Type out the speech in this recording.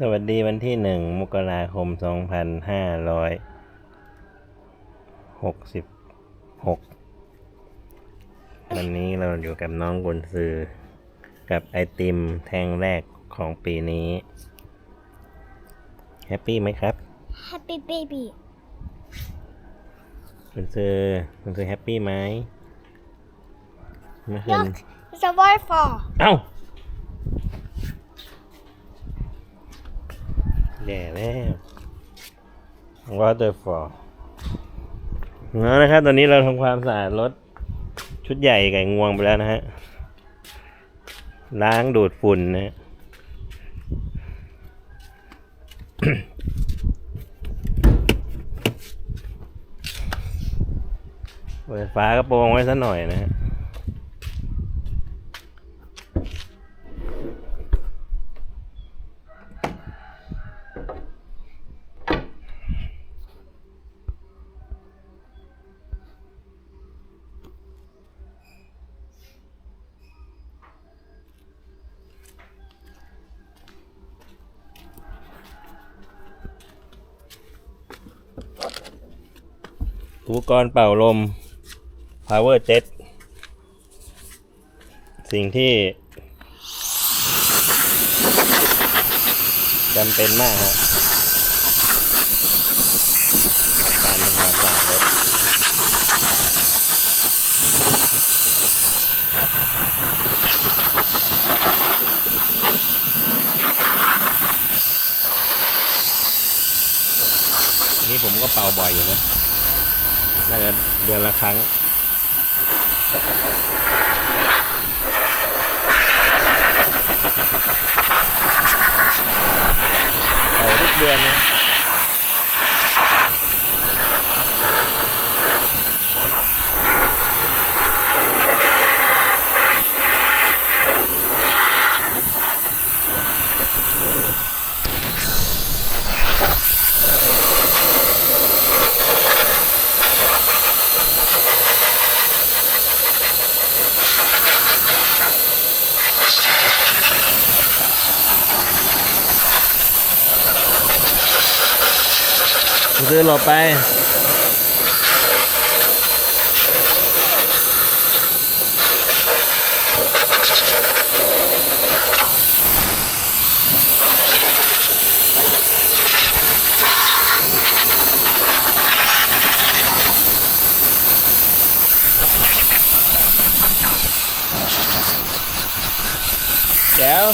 สวัสดีวันที่หนึ่งมกราคมสองพันห้าร้อยหกสิบหกวันนี้เราอยู่กับน้องกุนซือ กับไอติมแท่งแรกของปีนี้ แฮปปี้ไหมครับ Happy baby กุนซือกุนซือแฮปปี้ไหมเมื่อคืน Look it's a waterfall เอ้า แย่แล้ว waterfall แล้วนะครับ ตอนนี้เราทำความสะอาดรถชุดใหญ่ไก่งวงไปแล้วนะฮะ ล้างดูดฝุ่นนะฮะเปิดฝากระโปรงไว้สักหน่อยนะฮะ อุปกรณ์เป่าลม power jet สิ่งที่จำเป็นมากฮะการทำความสะอาดรถนี่ผมก็เป่าบ่อยอยู่นะ น่าจะเดือนละครั้ง ซื้อหลบไปแก้ว